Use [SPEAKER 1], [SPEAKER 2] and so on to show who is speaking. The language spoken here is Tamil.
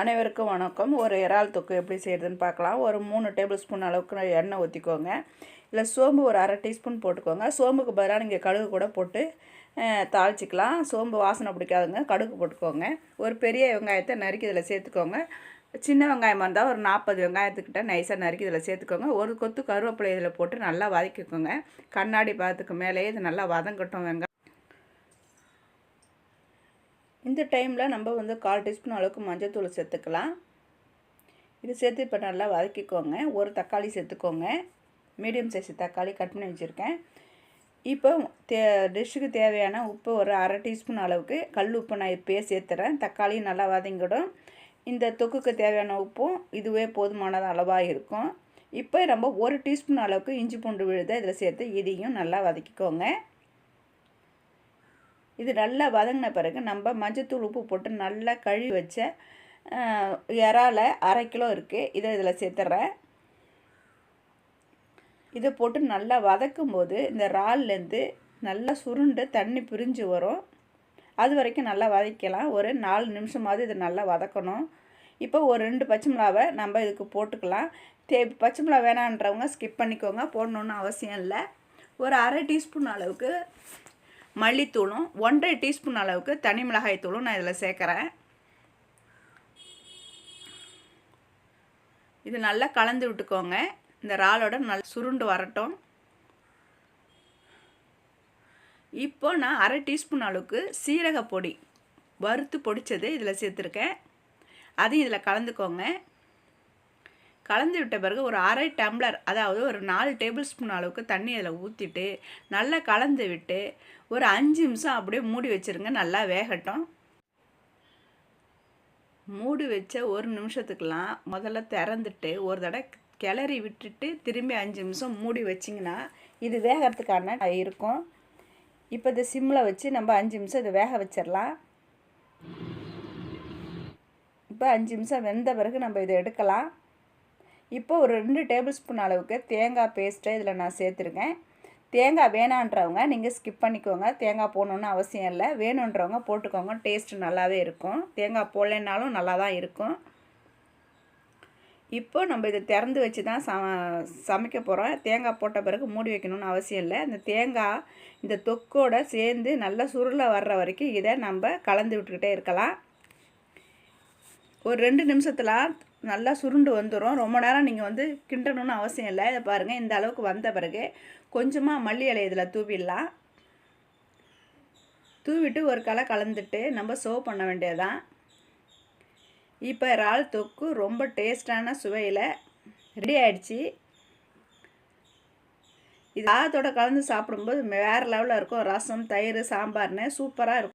[SPEAKER 1] அனைவருக்கும் வணக்கம். ஒரு இறால் தொக்கு எப்படி செய்கிறதுன்னு பார்க்கலாம். ஒரு மூணு டேபிள் ஸ்பூன் அளவுக்கு எண்ணெய் ஊற்றிக்கோங்க இல்லை சோம்பு ஒரு அரை டீஸ்பூன் போட்டுக்கோங்க. சோம்புக்கு பதிலாக நீங்கள் கடுகு கூட போட்டு தாளிச்சிக்கலாம். சோம்பு வாசனை பிடிக்காதுங்க. கடுகு போட்டுக்கோங்க. ஒரு பெரிய வெங்காயத்தை நறுக்கி இதில் சேர்த்துக்கோங்க. சின்ன வெங்காயமாக இருந்தால் ஒரு நாற்பது வெங்காயத்துக்கிட்ட நைஸாக நறுக்கி இதில் சேர்த்துக்கோங்க. ஒரு கொத்து கருவேப்பிலை இதில் போட்டு நல்லா வதக்கிக்கோங்க. கண்ணாடி பாதத்துக்கு மேலேயே இது நல்லா வதங்கட்டும் வெங்காயம். இந்த டைமில் நம்ம வந்து கால் டீஸ்பூன் அளவுக்கு மஞ்சள்தூள் சேர்த்துக்கலாம். இது சேர்த்து இப்போ நல்லா வதக்கிக்கோங்க. ஒரு தக்காளி சேர்த்துக்கோங்க. மீடியம் சைஸ் தக்காளி கட் பண்ணி வச்சுருக்கேன். இப்போ தே டிஷ்ஷுக்கு தேவையான உப்பு ஒரு அரை டீஸ்பூன் அளவுக்கு கல் உப்பு நான் இப்போயே சேர்த்துறேன். தக்காளியும் நல்லா வதங்கிடும். இந்த தொக்குக்கு தேவையான உப்பும் இதுவே போதுமானது அளவாக இருக்கும். இப்போ நம்ம ஒரு டீஸ்பூன் அளவுக்கு இஞ்சி பூண்டு விழுத இதில் சேர்த்து இதையும் நல்லா வதக்கிக்கோங்க. இது நல்லா வதங்கின பிறகு நம்ம மஞ்சத்தூள் உப்பு போட்டு நல்லா கழுவி வச்ச அஹ், இறால அரை கிலோ இருக்குது இதை இதில் சேர்த்துட்றேன் இதை போட்டு நல்லா வதக்கும் போது இந்த இறால்லேருந்து நல்லா சுருண்டு தண்ணி பிரிஞ்சு வரும். அது வரைக்கும் நல்லா வதக்கலாம் ஒரு நாலு நிமிஷமாவது இதை நல்லா வதக்கணும். இப்போ ஒரு ரெண்டு பச்சை மிளகாவை நம்ம இதுக்கு போட்டுக்கலாம். தே பச்சை மிளகா வேணான்றவங்க ஸ்கிப் பண்ணிக்கோங்க. போடணுன்னு அவசியம் இல்லை. ஒரு அரை டீஸ்பூன் அளவுக்கு மல்லித்தூளும் ஒன்றரை டீஸ்பூன் அளவுக்கு தனி மிளகாய் தூளும் நான் இதில் சேர்க்குறேன். இது நல்லா கலந்து விட்டுக்கோங்க. இந்த இறாலோட நல்லா சுருண்டு வரட்டும். இப்போ நான் அரை டீஸ்பூன் அளவுக்கு சீரக பொடி வறுத்து பொடிச்சது இதில் சேர்த்துருக்கேன். அதையும் இதில் கலந்துக்கோங்க. கலந்து விட்ட பிறகு ஒரு அரை டம்ளர் அதாவது ஒரு நாலு டேபிள் ஸ்பூன் அளவுக்கு தண்ணி அதில் ஊற்றிட்டு நல்லா கலந்து விட்டு ஒரு அஞ்சு நிமிஷம் அப்படியே மூடி வச்சுருங்க நல்லா வேகட்டும். மூடி வச்ச ஒரு நிமிஷத்துக்கெலாம் முதல்ல திறந்துட்டு ஒரு தடவை கிளறி விட்டுட்டு திரும்பி அஞ்சு நிமிஷம் மூடி வச்சிங்கன்னா இது வேகிறதுக்கான இருக்கும். இப்போ இதை சிம்மில் வச்சு நம்ம அஞ்சு நிமிஷம் இதை வேக வச்சிடலாம். இப்போ அஞ்சு நிமிஷம் வெந்த பிறகு நம்ம இதை எடுக்கலாம். இப்போ ஒரு ரெண்டு டேபிள் ஸ்பூன் அளவுக்கு தேங்காய் பேஸ்ட்டை இதில் நான் சேர்த்துருக்கேன். தேங்காய் வேணான்றவங்க நீங்கள் ஸ்கிப் பண்ணிக்கோங்க. தேங்காய் போடணுன்னு அவசியம் இல்லை. வேணுன்றவங்க போட்டுக்கோங்க. டேஸ்ட்டு நல்லாவே இருக்கும். தேங்காய் போடலைன்னாலும் நல்லா தான் இருக்கும். இப்போ நம்ம இதை திறந்து வச்சு தான் ச சமைக்க போகிறோம் தேங்காய் போட்ட பிறகு மூடி வைக்கணும்னு அவசியம் இல்லை. இந்த தேங்காய் இந்த தொக்கோட சேர்ந்து நல்லா சுருளை வர்ற வரைக்கும் இதை நம்ம கலந்து விட்டுக்கிட்டே இருக்கலாம். ஒரு ரெண்டு நிமிஷத்தில் நல்லா சுருண்டு வந்துடும் ரொம்ப நேரம் நீங்கள் வந்து கிண்டணும்னு அவசியம் இல்லை. இதை பாருங்கள் இந்த அளவுக்கு வந்த பிறகு கொஞ்சமாக மல்லி இலை இதில் தூவிடலாம். தூவிட்டு ஒரு களை கலந்துட்டு நம்ம சர்வ் பண்ண வேண்டியதுதான். இப்போ இறால் தொக்கு ரொம்ப டேஸ்டான சுவையில் ரெடி ஆயிடுச்சு. இது ஆத்தோட கலந்து சாப்பிடும்போது வேறு லெவலில் இருக்கும். ரசம் தயிர் சாம்பார்னு சூப்பராக இருக்கும்.